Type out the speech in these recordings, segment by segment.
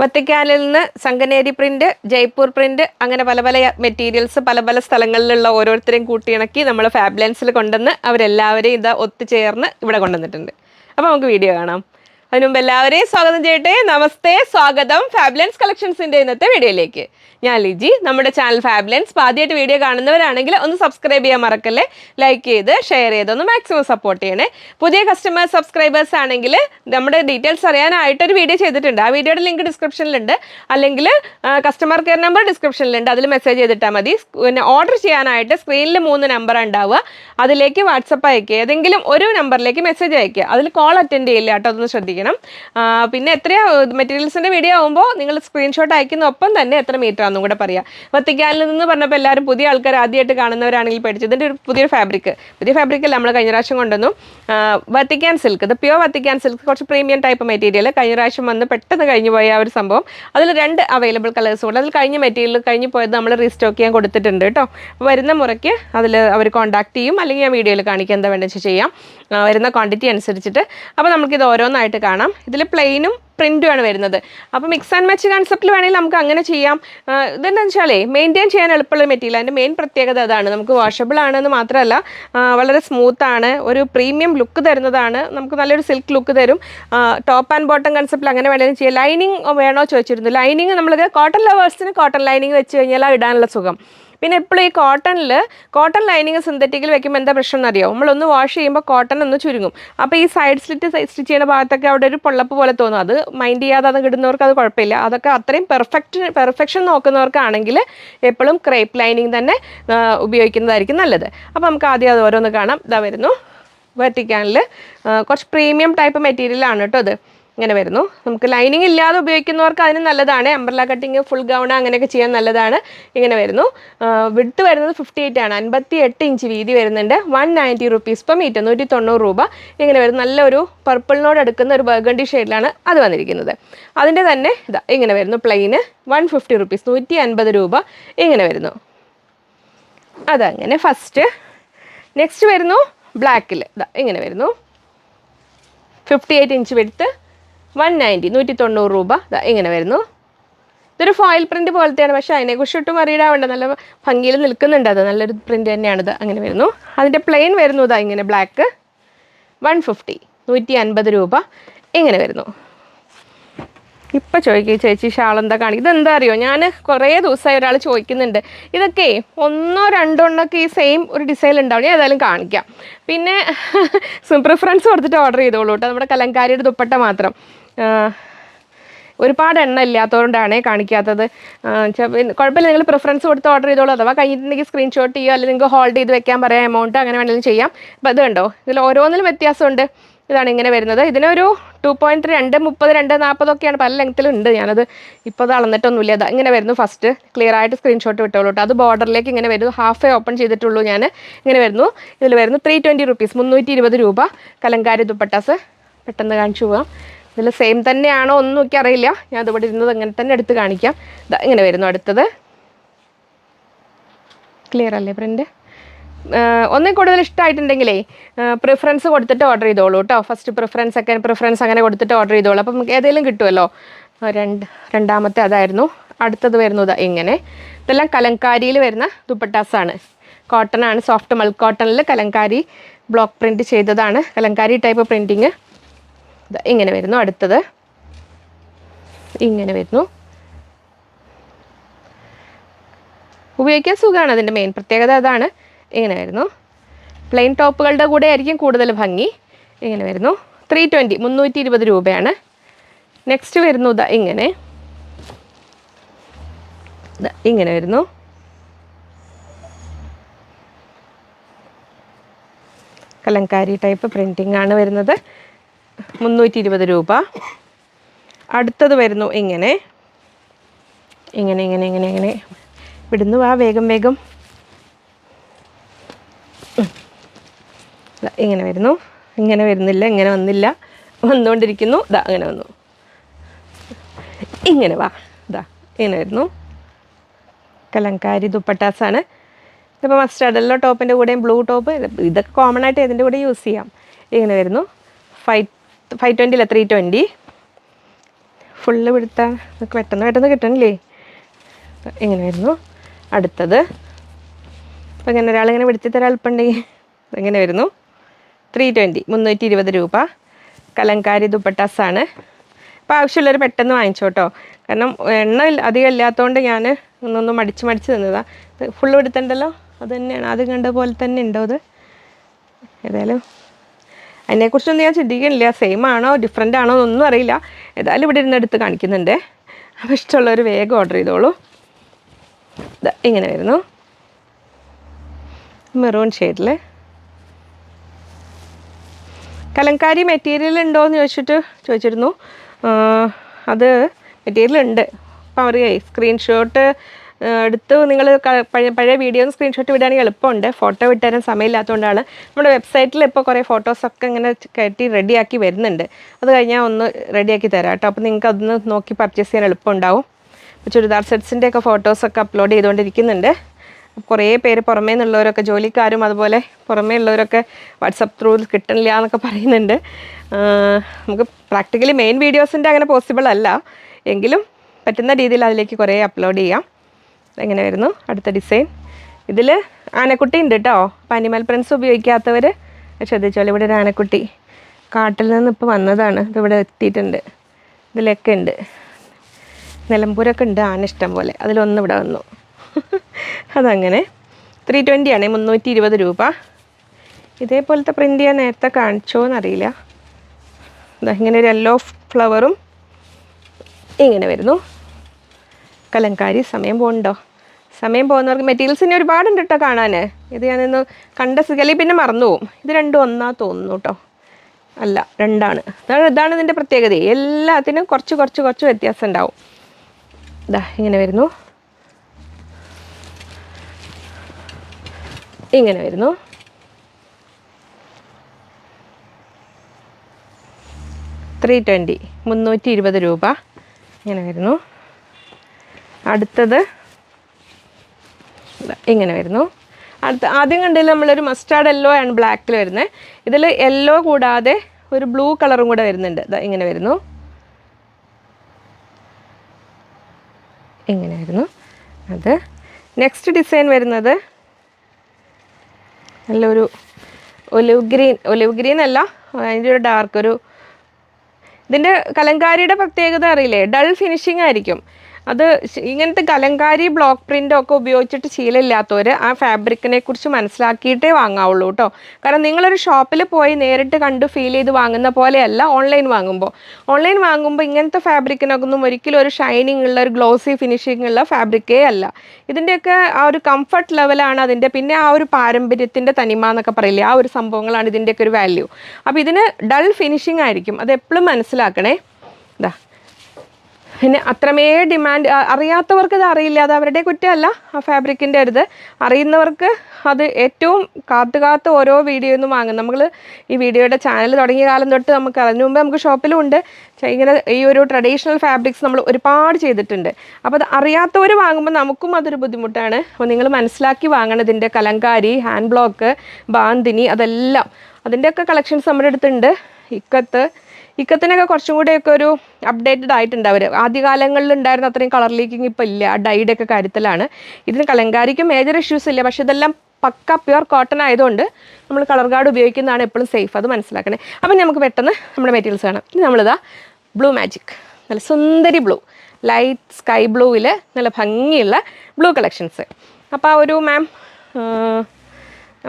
വത്തിക്കാനിൽ നിന്ന് സംഗനേരി print Jaipur print അങ്ങനെ പല പല മെറ്റീരിയൽസ് പല പല സ്ഥലങ്ങളിലുള്ള ഓരോരുത്തരെയും കൂട്ടിയിണക്കി നമ്മൾ ഫാബ്ലൻസിൽ കൊണ്ടുവന്ന് അവരെല്ലാവരെയും ഇതാ ഒത്തുചേർന്ന് ഇവിടെ കൊണ്ടുവന്നിട്ടുണ്ട്. അപ്പോൾ നമുക്ക് വീഡിയോ കാണാം. അതിനു മുമ്പ് എല്ലാവരെയും സ്വാഗതം ചെയ്യട്ടെ. നമസ്തേ സ്വാഗതം ഫാബുലൻസ് കളക്ഷൻസിന്റെ ഇന്നത്തെ വീഡിയോയിലേക്ക്. ഞാൻ ലിജി. നമ്മുടെ ചാനൽ ഫാബുലൻസ്. ആദ്യമായിട്ട് വീഡിയോ കാണുന്നവരാണെങ്കിൽ ഒന്ന് സബ്സ്ക്രൈബ് ചെയ്യാൻ മറക്കല്ലേ? ലൈക്ക് ചെയ്ത് ഷെയർ ചെയ്ത് ഒന്ന് മാക്സിമം സപ്പോർട്ട് ചെയ്യണേ. പുതിയ കസ്റ്റമേഴ്സ് സബ്സ്ക്രൈബേഴ്സ് ആണെങ്കിൽ നമ്മുടെ ഡീറ്റെയിൽസ് അറിയാനായിട്ടൊരു വീഡിയോ ചെയ്തിട്ടുണ്ട്. ആ വീഡിയോയുടെ ലിങ്ക് ഡിസ്ക്രിപ്ഷനിലുണ്ട് അല്ലെങ്കിൽ കസ്റ്റമർ കെയർ നമ്പർ ഡിസ്ക്രിപ്ഷനിലുണ്ട് അതിൽ മെസ്സേജ് ചെയ്തിട്ടാൽ മതി. പിന്നെ ഓർഡർ ചെയ്യാനായിട്ട് സ്ക്രീനിൽ മൂന്ന് നമ്പർ ഉണ്ടാവുക. അതിലേക്ക് വാട്സപ്പ് അയക്കുക. ഏതെങ്കിലും ഒരു നമ്പറിലേക്ക് മെസ്സേജ് അയക്കുക. അതിൽ കോൾ അറ്റൻഡ് ചെയ്യില്ല കേട്ടോ. അതൊന്ന് ശ്രദ്ധിക്കണം പിന്നെ എത്രയാ മെറ്റീരിയൽസിന്റെ വീഡിയോ ആകുമ്പോൾ നിങ്ങൾ സ്ക്രീൻഷോട്ട് അയക്കുന്ന ഒപ്പം തന്നെ എത്ര മീറ്റർ ആണെന്നും കൂടെ പറയാം. വത്തിക്കാനിൽ നിന്ന് പറഞ്ഞപ്പോൾ എല്ലാവരും പുതിയ ആൾക്കാർ ആദ്യമായിട്ട് കാണുന്നവരാണെങ്കിൽ പഠിച്ചു ഇതിന്റെ ഒരു പുതിയൊരു ഫാബ്രിക് പുതിയ ഫാബ്രിക്കിൽ നമ്മൾ കഴിഞ്ഞ പ്രാവശ്യം കൊണ്ടുവന്നു. വത്തിക്കാൻ സിൽക്ക് ഇത് പ്യുവർ വത്തിക്കാൻ സിൽക്ക് കുറച്ച് പ്രീമിയം ടൈപ്പ് മെറ്റീരിയൽ കഴിഞ്ഞ പ്രാവശ്യം വന്ന് പെട്ടെന്ന് കഴിഞ്ഞു പോയ ആ ഒരു സംഭവം. അതിൽ രണ്ട് അവൈലബിൾ കളേഴ്സ് ഉണ്ട്. അതിൽ കഴിഞ്ഞ മെറ്റീരിയൽ കഴിഞ്ഞ് പോയത് നമ്മൾ റീസ്റ്റോക്ക് ചെയ്യാൻ കൊടുത്തിട്ടുണ്ട് കേട്ടോ. വരുന്ന മുറയ്ക്ക് അതിൽ അവർ കോൺടാക്ട് ചെയ്യും. അല്ലെങ്കിൽ ഞാൻ വീഡിയോയിൽ കാണിക്കുക എന്താ വേണ്ടെന്ന് വെച്ചാൽ ചെയ്യാം. ആ, വരുന്ന ക്വാണ്ടിറ്റി അനുസരിച്ചിട്ട്. അപ്പോൾ നമുക്കിത് ഓരോന്നായിട്ട് കാണാം. ഇതിൽ പ്ലെയിനും പ്രിന്റുമാണ് വരുന്നത്. അപ്പോൾ മിക്സ് ആൻഡ് മാച്ച് കൺസെപ്റ്റിൽ വേണമെങ്കിൽ നമുക്ക് അങ്ങനെ ചെയ്യാം. ഇതെന്താണെന്ന് വെച്ചാലേ മെയിന്റെയിൻ ചെയ്യാൻ എളുപ്പമുള്ള മെറ്റീരിയൽ അതിന്റെ മെയിൻ പ്രത്യേകത അതാണ്. നമുക്ക് വാഷബിൾ ആണെന്ന് മാത്രമല്ല വളരെ സ്മൂത്ത് ആണ്. ഒരു പ്രീമിയം ലുക്ക് തരുന്നതാണ്. നമുക്ക് നല്ലൊരു സിൽക്ക് ലുക്ക് തരും. ടോപ്പ് ആൻഡ് ബോട്ടം കൺസെപ്റ്റിൽ അങ്ങനെ വേണമെങ്കിലും ചെയ്യാം. ലൈനിങ് വേണോ ചോദിച്ചിരുന്നു. ലൈനിങ് നമ്മൾ കോട്ടൺ ലവേഴ്സിന് കോട്ടൺ ലൈനിങ് വെച്ച് കഴിഞ്ഞാൽ ഇടാനുള്ള സുഖം. പിന്നെ എപ്പോഴും ഈ കോട്ടണിൽ കോട്ടൺ ലൈനിങ് സിന്തറ്റിക്കിൽ വെക്കുമ്പോൾ എന്താ പ്രശ്നം എന്നറിയാം? നമ്മളൊന്ന് വാഷ് ചെയ്യുമ്പോൾ കോട്ടൺ ഒന്ന് ചുരുങ്ങും. അപ്പോൾ ഈ സൈഡ് സ്ലിറ്റ് സ്റ്റിച്ച് ചെയ്യുന്ന ഭാഗത്തൊക്കെ അവിടെ ഒരു പൊള്ളപ്പ് പോലെ തോന്നും. അത് മൈൻഡ് ചെയ്യാതെ അത് കിടുന്നവർക്ക് അത് കുഴപ്പമില്ല. അതൊക്കെ അത്രയും പെർഫെക്റ്റ് പെർഫെക്ഷൻ നോക്കുന്നവർക്കാണെങ്കിൽ എപ്പോഴും ക്രേപ്പ് ലൈനിങ് തന്നെ ഉപയോഗിക്കുന്നതായിരിക്കും നല്ലത്. അപ്പോൾ നമുക്ക് ആദ്യം അത് ഓരോന്ന് കാണാം. ഇതാ വരുന്നു. വെർട്ടിക്കാനിൽ കുറച്ച് പ്രീമിയം ടൈപ്പ് മെറ്റീരിയലാണ് കേട്ടോ ഇത്. ഇങ്ങനെ വരുന്നു. നമുക്ക് ലൈനിങ് ഇല്ലാതെ ഉപയോഗിക്കുന്നവർക്ക് അതിന് നല്ലതാണ്. അംബ്രല കട്ടിങ് ഫുൾ ഗൗൺ അങ്ങനെയൊക്കെ ചെയ്യാൻ നല്ലതാണ്. ഇങ്ങനെ വരുന്നു. വിട്ട് വരുന്നത് ഫിഫ്റ്റി എയ്റ്റ് ആണ്. അൻപത്തി എട്ട് ഇഞ്ച് വീതി വരുന്നുണ്ട്. One ninety rupees per metre നൂറ്റി തൊണ്ണൂറ് രൂപ. ഇങ്ങനെ വരും നല്ലൊരു പർപ്പിളിനോട് അടുക്കുന്ന ഒരു ബർഗണ്ടി ഷെയ്ഡിലാണ് അത് വന്നിരിക്കുന്നത്. അതിന്റെ തന്നെ ഇതാ ഇങ്ങനെ വരുന്നു. പ്ലെയിന് വൺ ഫിഫ്റ്റി റുപ്പീസ് നൂറ്റി അൻപത് രൂപ. ഇങ്ങനെ വരുന്നു. അതങ്ങനെ ഫസ്റ്റ് നെക്സ്റ്റ് വരുന്നു. ബ്ലാക്കിൽ ഇതാ ഇങ്ങനെ വരുന്നു. ഫിഫ്റ്റി എയ്റ്റ് ഇഞ്ച് വെടുത്ത് വൺ നയന്റി നൂറ്റി തൊണ്ണൂറ് രൂപ ഇങ്ങനെ വരുന്നു. ഇതൊരു ഫോയിൽ പ്രിന്റ് പോലത്തെയാണ്. പക്ഷേ അതിനെക്കുറിച്ച് ഒട്ടും അറിയിടാവേണ്ട. നല്ല ഭംഗിയിൽ നിൽക്കുന്നുണ്ട് അത്. നല്ലൊരു പ്രിന്റ് തന്നെയാണിത് അങ്ങനെ വരുന്നു. അതിന്റെ പ്ലെയിൻ വരുന്നു. ഇതാ ഇങ്ങനെ ബ്ലാക്ക് വൺ ഫിഫ്റ്റി നൂറ്റി അൻപത് രൂപ. ഇങ്ങനെ വരുന്നു. ഇപ്പം ചോദിക്കുക ചേച്ചി ഷാൾ എന്താ കാണി ഇതെന്താ അറിയോ? ഞാൻ കുറേ ദിവസമായി ഒരാൾ ചോദിക്കുന്നുണ്ട്. ഇതൊക്കെ ഒന്നോ രണ്ടോ എണ്ണമൊക്കെ ഈ സെയിം ഒരു ഡിസൈൻ ഉണ്ടാവും ഞാൻ ഏതായാലും കാണിക്കാം. പിന്നെ പ്രിഫറൻസ് കൊടുത്തിട്ട് ഓർഡർ ചെയ്തോളൂ കേട്ടോ. നമ്മുടെ കലങ്കാരിയുടെ ദുപ്പട്ട മാത്രം. ഒരുപാട് എണ്ണ ഇല്ലാത്തതുകൊണ്ടാണ് കാണിക്കാത്തത്. കുഴപ്പമില്ല നിങ്ങൾ പ്രിഫറൻസ് കൊടുത്ത് ഓർഡർ ചെയ്തോളൂ. അഥവാ കഴിഞ്ഞിട്ടുണ്ടെങ്കിൽ സ്ക്രീൻഷോട്ട് ചെയ്യുക അല്ലെങ്കിൽ നിങ്ങൾക്ക് ഹോൾഡ് ചെയ്ത് വെക്കാൻ പറയാം എമൗണ്ട് അങ്ങനെ വേണമെങ്കിലും ചെയ്യാം. അപ്പോൾ ഇത് കണ്ടോ? ഇതിൽ ഓരോന്നിലും വ്യത്യാസമുണ്ട്. ഇതാണ് ഇങ്ങനെ വരുന്നത്. ഇതിനൊരു ടു പോയിന്റ് രണ്ട് മുപ്പത് രണ്ട് നാൽപ്പതൊക്കെയാണ് പല ലെങ്ത്തിലുണ്ട് ഞാനത് ഇപ്പോൾ അത് അളന്നിട്ടൊന്നുമില്ല. അത് ഇങ്ങനെ വരുന്നു ഫസ്റ്റ് ക്ലിയർ ആയിട്ട് സ്ക്രീൻഷോട്ട് വിട്ടോളൂ കേട്ടോ അത് ബോർഡറിലേക്ക് ഇങ്ങനെ വരുന്നു. ഹാഫേ ഓപ്പൺ ചെയ്തിട്ടുള്ളൂ ഞാൻ. ഇങ്ങനെ വരുന്നു. ഇതിൽ വരുന്നു ത്രീ ട്വന്റി റുപ്പീസ് മുന്നൂറ്റി ഇരുപത് രൂപ. കലങ്കാരി ദുപ്പട്ടാസ്. പെട്ടെന്ന് കാണിച്ചു പോവാം. ഇതിൽ സെയിം തന്നെയാണോ ഒന്നും ഒക്കെ അറിയില്ല. ഞാൻ അതിവിടെ ഇരുന്നത് അങ്ങനെ തന്നെ എടുത്ത് കാണിക്കാം. ഇതാ ഇങ്ങനെ വരുന്നു അടുത്തത്. ക്ലിയർ അല്ലേ പ്രിന്റ് ഒന്നിൽ കൂടുതൽ ഇഷ്ടമായിട്ടുണ്ടെങ്കിലേ പ്രിഫറൻസ് കൊടുത്തിട്ട് ഓർഡർ ചെയ്തോളൂ കേട്ടോ ഫസ്റ്റ് പ്രിഫറൻസ് സെക്കൻഡ് പ്രിഫറൻസ് അങ്ങനെ കൊടുത്തിട്ട് ഓർഡർ ചെയ്തോളൂ. അപ്പം ഏതെങ്കിലും കിട്ടുമല്ലോ രണ്ട് രണ്ടാമത്തെ അതായിരുന്നു. അടുത്തത് വരുന്നത് ഇങ്ങനെ. ഇതെല്ലാം കലങ്കാരിയിൽ വരുന്ന ദുപ്പട്ടാസാണ്. കോട്ടൺ ആണ്. സോഫ്റ്റ് മൽ കോട്ടണിൽ കലങ്കാരി ബ്ലോക്ക് പ്രിന്റ് ചെയ്തതാണ്. കലങ്കാരി ടൈപ്പ് പ്രിന്റിങ് ഇങ്ങനെ വരുന്നു അടുത്തത്. ഇങ്ങനെ വരുന്നു. ഉപയോഗിക്കാൻ സുഖമാണ് അതിന്റെ മെയിൻ പ്രത്യേകത അതാണ്. ഇങ്ങനെ വരുന്നു. പ്ലെയിൻ ടോപ്പുകളുടെ കൂടെ ആയിരിക്കും കൂടുതൽ ഭംഗി. ഇങ്ങനെ വരുന്നു. ത്രീ ട്വന്റി മുന്നൂറ്റി ഇരുപത് രൂപയാണ്. നെക്സ്റ്റ് വരുന്നു ഇതാ ഇങ്ങനെ. ഇങ്ങനെ വരുന്നു. കലങ്കാരി ടൈപ്പ് പ്രിന്റിംഗ് ആണ് വരുന്നത്. മുന്നൂറ്റി ഇരുപത് രൂപ. അടുത്തത് വരുന്നു ഇങ്ങനെ. ഇങ്ങനെ ഇങ്ങനെ ഇങ്ങനെ ഇങ്ങനെ. വിടുന്നു. ആ വേഗം വേഗം. ഇങ്ങനെ വരുന്നു. ഇങ്ങനെ വരുന്നില്ല ഇങ്ങനെ വന്നില്ല. വന്നുകൊണ്ടിരിക്കുന്നു ഇതാ അങ്ങനെ വന്നു. ഇങ്ങനെ വാ. ഇതാ ഇങ്ങനെ വരുന്നു. കലങ്കാരി ദുപ്പട്ടാസാണ്. ഇപ്പോൾ മസ്റ്റാർഡല്ലോ ടോപ്പിന്റെ കൂടെയും ബ്ലൂ ടോപ്പ് ഇതൊക്കെ കോമൺ ആയിട്ട് ഇതിന്റെ കൂടെ യൂസ് ചെയ്യാം? ഇങ്ങനെ വരുന്നു. ഫൈവ് ഫൈവ് ട്വന്റി അല്ല ത്രീ ട്വന്റി ഫുള്ള് പിടുത്താ. നമുക്ക് പെട്ടെന്ന് പെട്ടെന്ന് കിട്ടണില്ലേ? എങ്ങനെയായിരുന്നു അടുത്തത്. അപ്പോൾ ഇങ്ങനെ ഒരാളിങ്ങനെ പിടിച്ച് തരാൻ എളുപ്പമുണ്ടെങ്കിൽ എങ്ങനെ വരുന്നു ത്രീ ട്വന്റി മുന്നൂറ്റി ഇരുപത് രൂപ. കലങ്കാരി ദുപ്പട്ടാസാണ്. അപ്പോൾ ആവശ്യമുള്ളവർ പെട്ടെന്ന് വാങ്ങിച്ചോട്ടോ. കാരണം എണ്ണ അധികം ഇല്ലാത്തതുകൊണ്ട് ഞാൻ ഒന്നൊന്ന് മടിച്ച് മടിച്ച് തന്നതാണ് ഫുള്ള് എടുത്തണ്ടല്ലോ അത് തന്നെയാണ്. ആദ്യം കണ്ട പോലെ തന്നെ ഉണ്ടോ അത്? ഏതായാലും അതിനെക്കുറിച്ചൊന്നും ഞാൻ ചിന്തിക്കുന്നില്ല. സെയിം ആണോ ഡിഫറെന്റ് ആണോ എന്നൊന്നും അറിയില്ല. ഏതായാലും ഇവിടെ ഇരുന്ന് എടുത്ത് കാണിക്കുന്നുണ്ട്. അപ്പോൾ ഇഷ്ടമുള്ളവർ വേഗം ഓർഡർ ചെയ്തോളൂ. ഇങ്ങനെ വരുന്നു. മെറൂൺ ഷെയ്ഡിൽ കലങ്കാരി മെറ്റീരിയൽ ഉണ്ടോ എന്ന് ചോദിച്ചിട്ട് ചോദിച്ചിരുന്നു. അത് മെറ്റീരിയൽ ഉണ്ട്. അപ്പോൾ അവർ സ്ക്രീൻഷോട്ട് എടുത്ത് നിങ്ങൾ പഴയ വീഡിയോ സ്ക്രീൻഷോട്ട് വിടുകയാണെങ്കിൽ എളുപ്പമുണ്ട്. ഫോട്ടോ വിട്ടുതരാൻ സമയമില്ലാത്തതുകൊണ്ടാണ്. നമ്മുടെ വെബ്സൈറ്റിൽ ഇപ്പോൾ കുറേ ഫോട്ടോസൊക്കെ ഇങ്ങനെ കയറ്റി റെഡിയാക്കി വരുന്നുണ്ട്. അത് കഴിഞ്ഞാൽ ഒന്ന് റെഡിയാക്കി തരാം കേട്ടോ. അപ്പോൾ നിങ്ങൾക്ക് അതൊന്ന് നോക്കി പർച്ചേസ് ചെയ്യാൻ എളുപ്പമുണ്ടാവും. അപ്പോൾ ചുരിദാർ സെറ്റ്സിന്റെ ഒക്കെ ഫോട്ടോസൊക്കെ അപ്ലോഡ് ചെയ്തുകൊണ്ടിരിക്കുന്നുണ്ട്. കുറേ പേര് പുറമേ നിന്നുള്ളവരൊക്കെ ജോലിക്കാരും അതുപോലെ പുറമേ ഉള്ളവരൊക്കെ വാട്സപ്പ് ത്രൂ കിട്ടണില്ല എന്നൊക്കെ പറയുന്നുണ്ട്. നമുക്ക് പ്രാക്ടിക്കലി മെയിൻ വീഡിയോസിന്റെ അങ്ങനെ പോസിബിൾ അല്ല. എങ്കിലും പറ്റുന്ന രീതിയിൽ അതിലേക്ക് കുറേ അപ്ലോഡ് ചെയ്യാം. എങ്ങനെ വരുന്നു? അടുത്ത ഡിസൈൻ ഇതിൽ ആനക്കുട്ടി ഉണ്ട് കേട്ടോ അപ്പം അനിമൽ പ്രിൻസ് ഉപയോഗിക്കാത്തവർ ശ്രദ്ധിച്ചോളൂ. ഇവിടെ ഒരു ആനക്കുട്ടി കാട്ടിൽ നിന്ന് ഇപ്പോൾ വന്നതാണ്. ഇതിവിടെ എത്തിയിട്ടുണ്ട്. ഇതിലൊക്കെ ഉണ്ട്. നിലമ്പൂരൊക്കെ ഉണ്ട് ആന ഇഷ്ടം പോലെ. അതിലൊന്നും ഇവിടെ വന്നു. അതങ്ങനെ. ത്രീ ട്വന്റി ആണ്. മുന്നൂറ്റി ഇരുപത് രൂപ. ഇതേപോലത്തെ പ്രിന്റ് ഞാൻ നേരത്തെ കാണിച്ചോ എന്നറിയില്ല. ഇങ്ങനെ ഒരു യെല്ലോ ഫ്ലവറും ഇങ്ങനെ വരുന്നു. കലങ്കാരി സമയം പോകണ്ടോ സമയം പോകുന്നവർക്ക് മെറ്റീരിയൽസിന് ഒരുപാടുണ്ട് കേട്ടോ കാണാൻ ഇത് ഞാനിന്ന് കണ്ട സിഗലി പിന്നെ മറന്നു പോകും ഇത് രണ്ടും ഒന്നാ തോന്നുന്നു കേട്ടോ അല്ല രണ്ടാണ്. അതാണ് ഇതാണ് ഇതിന്റെ പ്രത്യേകത. എല്ലാത്തിനും കുറച്ച് കുറച്ച് കുറച്ച് വ്യത്യാസം ഉണ്ടാവും. ഇതാ ഇങ്ങനെ വരുന്നു. ഇങ്ങനെ വരുന്നു. ത്രീ ട്വന്റി മുന്നൂറ്റി ഇരുപത് രൂപ. ഇങ്ങനെ വരുന്നു. അടുത്തത് ഇങ്ങനെ വരുന്നു. അടുത്ത ആദ്യം കണ്ടതിൽ നമ്മളൊരു മസ്റ്റാർഡ് യെല്ലോ ആണ് ബ്ലാക്കിൽ വരുന്നത് ഇതിൽ യെല്ലോ കൂടാതെ ഒരു ബ്ലൂ കളറും കൂടെ വരുന്നുണ്ട്. ഇങ്ങനെ വരുന്നു. ഇങ്ങനെ വരുന്നു. അത് നെക്സ്റ്റ് ഡിസൈൻ വരുന്നത് നല്ലൊരു ഒലിവ് ഗ്രീൻ ഒലിവ് ഗ്രീൻ അല്ല അതിന്റെ ഒരു ഡാർക്ക് ഒരു ഇതിന്റെ കലങ്കാരിയുടെ പ്രത്യേകത അറിയില്ലേ? ഡൾ ഫിനിഷിംഗ് ആയിരിക്കും. അത് ഇങ്ങനത്തെ കലങ്കാരി ബ്ലോക്ക് പ്രിന്റ് ഒക്കെ ഉപയോഗിച്ചിട്ട് ശീലമില്ലാത്തവർ ആ ഫാബ്രിക്കിനെ കുറിച്ച് മനസ്സിലാക്കിയിട്ടേ വാങ്ങാവുള്ളൂ കേട്ടോ കാരണം നിങ്ങളൊരു ഷോപ്പിൽ പോയി നേരിട്ട് കണ്ട് ഫീൽ ചെയ്ത് വാങ്ങുന്ന പോലെയല്ല ഓൺലൈൻ വാങ്ങുമ്പോൾ ഓൺലൈൻ വാങ്ങുമ്പോൾ ഇങ്ങനത്തെ ഫാബ്രിക്കിനൊക്കെ ഒന്നും ഒരിക്കലും ഒരു ഷൈനിങ് ഉള്ള ഒരു ഗ്ലോസി ഫിനിഷിംഗ് ഉള്ള ഫാബ്രിക്കേ അല്ല. ഇതിന്റെയൊക്കെ ആ ഒരു കംഫർട്ട് ലെവലാണ് അതിന്റെ പിന്നെ ആ ഒരു പാരമ്പര്യത്തിന്റെ തനിമ എന്നൊക്കെ പറയില്ലേ ആ ഒരു സംഭവങ്ങളാണ് ഇതിന്റെയൊക്കെ ഒരു വാല്യൂ അപ്പോൾ ഇതിന് ഡൾ ഫിനിഷിംഗ് ആയിരിക്കും. അത് എപ്പോഴും മനസ്സിലാക്കണേ. ഇതാ പിന്നെ അത്രമേ ഡിമാൻഡ് അറിയാത്തവർക്ക് ഇത് അറിയില്ല. അത് അവരുടെ കുറ്റമല്ല. ആ ഫാബ്രിക്കിന്റെ അടുത്ത് അറിയുന്നവർക്ക് അത് ഏറ്റവും കാത്തു കാത്ത് ഓരോ വീഡിയോ ഒന്നും വാങ്ങും. നമ്മൾ ഈ വീഡിയോയുടെ ചാനൽ തുടങ്ങിയ കാലം തൊട്ട് നമുക്ക് അതിനു മുമ്പ് നമുക്ക് ഷോപ്പിലും ഉണ്ട്. ഇങ്ങനെ ഈ ഒരു ട്രഡീഷണൽ ഫാബ്രിക്സ് നമ്മൾ ഒരുപാട് ചെയ്തിട്ടുണ്ട്. അപ്പോൾ അത് അറിയാത്തവർ വാങ്ങുമ്പോൾ നമുക്കും അതൊരു ബുദ്ധിമുട്ടാണ്. അപ്പോൾ നിങ്ങൾ മനസ്സിലാക്കി വാങ്ങണം ഇതിന്റെ കലങ്കാരി ഹാൻഡ് ബ്ലോക്ക് ബാന്തിനി അതെല്ലാം. അതിന്റെയൊക്കെ കളക്ഷൻസ് നമ്മുടെ അടുത്തുണ്ട്. ഇക്കത്ത് ഇക്കത്തിനൊക്കെ കുറച്ചും കൂടെയൊക്കെ ഒരു അപ്ഡേറ്റഡ് ആയിട്ടുണ്ട് അവർ ആദ്യകാലങ്ങളിൽ ഉണ്ടായിരുന്ന അത്രയും കളർ ലീക്കിങ് ഇപ്പോൾ ഇല്ല. ഡൈഡ് ഒക്കെ കാര്യത്തിലാണ്. ഇതിന് കലങ്കാരിക്ക് മേജർ ഇഷ്യൂസ് ഇല്ല. പക്ഷെ ഇതെല്ലാം പക്ക പ്യുർ കോട്ടൺ ആയതുകൊണ്ട് നമ്മൾ കളർ ഗാർഡ് ഉപയോഗിക്കുന്നതാണ് എപ്പോഴും സേഫ് അത് മനസ്സിലാക്കണേ. അപ്പം നമുക്ക് പെട്ടെന്ന് നമ്മുടെ മെറ്റീരിയൽസ് കാണാം. ഇനി നമ്മളിതാ ബ്ലൂ മാജിക് നല്ല സുന്ദരി ബ്ലൂ ലൈറ്റ് സ്കൈ ബ്ലൂവിൽ നല്ല ഭംഗിയുള്ള ബ്ലൂ കളക്ഷൻസ് അപ്പോൾ ആ ഒരു മാം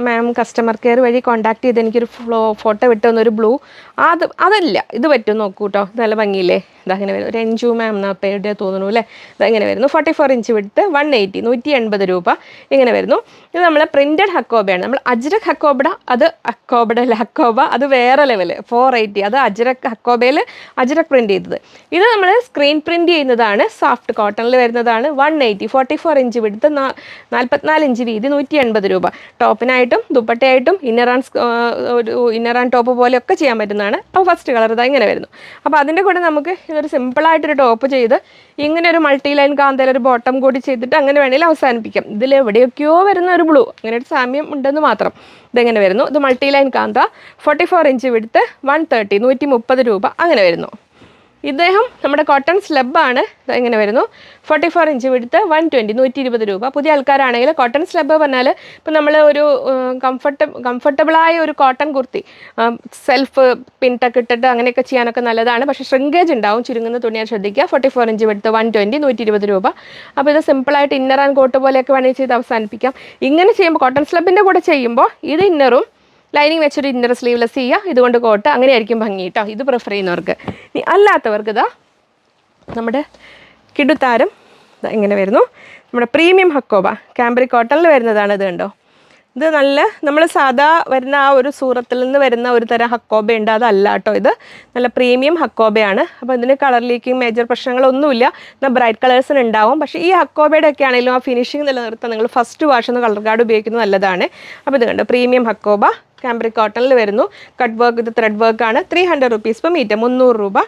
മാം കസ്റ്റമർ കെയർ വഴി കോൺടാക്ട് ചെയ്ത് എനിക്കൊരു ഫ്ലോ ഫോട്ടോ വിട്ടു തന്നൊരു ബ്ലൂ അത് അതല്ല. ഇത് പറ്റും നോക്കൂ കേട്ടോ നല്ല ഭംഗിയില്ലേ? ഇതങ്ങനെ വരുന്നു. എൻജു മാം എന്നാ പേരുടെ തോന്നുന്നു അല്ലേ? ഇതങ്ങനെ വരുന്നു. ഫോർട്ടി ഫോർ ഇഞ്ച് വിട്ട് വൺ എയ്റ്റി നൂറ്റി എൺപത് രൂപ ഇങ്ങനെ വരുന്നു. ഇത് നമ്മൾ പ്രിന്റഡ് ഹക്കോബയാണ്. നമ്മൾ അജ്രക് ഹക്കോബട അത് ഹക്കോബട അല്ല ഹക്കോബ അത് വേറെ ലെവൽ ഫോർ എയ്റ്റി അത് അജ്രക് ഹക്കോബയിൽ അജ്രക് പ്രിന്റ് ചെയ്തത്. ഇത് നമ്മൾ സ്ക്രീൻ പ്രിന്റ് ചെയ്യുന്നതാണ് സോഫ്റ്റ് കോട്ടണിൽ വരുന്നതാണ് one eighty forty four inch വിടുത്ത് നാൽപ്പത്തിനാല് ഇഞ്ച് വീതി നൂറ്റി എൺപത് രൂപ. ടോപ്പിനായിട്ടും ദുപ്പട്ടയായിട്ടും ഇന്നർ ആൻഡ് ഒരു ഇന്നർ ആൻഡ് ടോപ്പ് പോലെയൊക്കെ ചെയ്യാൻ പറ്റുന്നതാണ്. അപ്പോൾ ഫസ്റ്റ് കളർ ഇതാ ഇങ്ങനെ വരുന്നു. അപ്പോൾ അതിന്റെ കൂടെ നമുക്ക് ഇതൊരു സിമ്പിളായിട്ടൊരു ടോപ്പ് ചെയ്ത് ഇങ്ങനെ ഒരു മൾട്ടി ലൈൻ കാന്തയിൽ ഒരു ബോട്ടം കൂടി ചെയ്തിട്ട് അങ്ങനെ വേണമെങ്കിൽ അവസാനിപ്പിക്കാം. ഇതിൽ എവിടെയൊക്കെയോ വരുന്ന ഒരു ബ്ലൂ അങ്ങനെ ഒരു സാമ്യം ഉണ്ടെന്ന് മാത്രം. ഇതെങ്ങനെ വരുന്നു? ഇത് multi line kantha forty four inch വിടുത്ത് വൺ തേർട്ടി നൂറ്റി മുപ്പത് രൂപ അങ്ങനെ വരുന്നു. ഇദ്ദേഹം നമ്മുടെ കോട്ടൺ സ്ലബാണ് ഇങ്ങനെ വരുന്നു. ഫോർട്ടി ഫോർ ഇഞ്ച് വിടുത്ത് വൺ ട്വന്റി നൂറ്റി ഇരുപത് രൂപ. പുതിയ ആൾക്കാരാണെങ്കിൽ കോട്ടൺ സ്ലബ് പറഞ്ഞാൽ ഇപ്പം നമ്മൾ ഒരു കംഫർട്ട കംഫർട്ടബിളായ ഒരു കോട്ടൺ കുർത്തി സെൽഫ് പിൻട്ടൊക്കെ ഇട്ടിട്ട് അങ്ങനെയൊക്കെ ചെയ്യാനൊക്കെ നല്ലതാണ്. പക്ഷേ ശൃംഗേജ് ഉണ്ടാവും. ചുരുങ്ങുന്ന തുണിയാണ് ശ്രദ്ധിക്കുക. ഫോർട്ടി ഫോർ ഇഞ്ച് വിടുത്ത് വൺ ട്വന്റി നൂറ്റി ഇരുപത് രൂപ. അപ്പോൾ ഇത് സിമ്പിളായിട്ട് ഇന്നർ ആൻഡ് കോട്ട് പോലെയൊക്കെ വേണമെങ്കിൽ ചെയ്ത് അവസാനിപ്പിക്കാം. ഇങ്ങനെ ചെയ്യുമ്പോൾ കോട്ടൺ സ്ലബിന്റെ കൂടെ ചെയ്യുമ്പോൾ ഇത് ഇന്നറും ലൈനിങ് വെച്ചൊരു ഇന്നർ സ്ലീവ്ലെസ് ചെയ്യുക. ഇതുകൊണ്ട് കോട്ട് അങ്ങനെയായിരിക്കും ഭംഗി കേട്ടോ ഇത് പ്രിഫർ ചെയ്യുന്നവർക്ക്. ഇനി അല്ലാത്തവർക്ക് ഇതാ നമ്മുടെ കിടുത്താരം ഇങ്ങനെ വരുന്നു. നമ്മുടെ പ്രീമിയം ഹക്കോബ ക്യാമ്പറി കോട്ടണിൽ വരുന്നതാണ് ഇത് കണ്ടോ? ഇത് നല്ല നമ്മൾ സാധാ വരുന്ന ആ ഒരു സൂറത്തിൽ നിന്ന് വരുന്ന ഒരു തരം ഹക്കോബ ഉണ്ട്. അതല്ല കേട്ടോ ഇത്. നല്ല പ്രീമിയം ഹക്കോബയാണ്. അപ്പോൾ ഇതിന് കളർ ലീക്കിങ് മേജർ പ്രശ്നങ്ങളൊന്നുമില്ല. എന്നാൽ ബ്രൈറ്റ് കളേഴ്സിന് ഉണ്ടാവും. പക്ഷേ ഈ ഹക്കോബയുടെ ഒക്കെ ആണെങ്കിലും ആ ഫിനിഷിങ് നിലനിർത്താൻ നിങ്ങൾ ഫസ്റ്റ് വാഷ് ഒന്ന് കളർ കാർഡ് ഉപയോഗിക്കുന്നത് നല്ലതാണ്. അപ്പോൾ ഇത് കണ്ടോ? പ്രീമിയം ഹക്കോബ. ക്യാമ്പ്രി കോട്ടണിൽ വരുന്നു. കട്ട് വർക്ക് ഇത് ത്രെഡ് വർക്കാണ് three hundred rupees per metre മുന്നൂറ് രൂപ.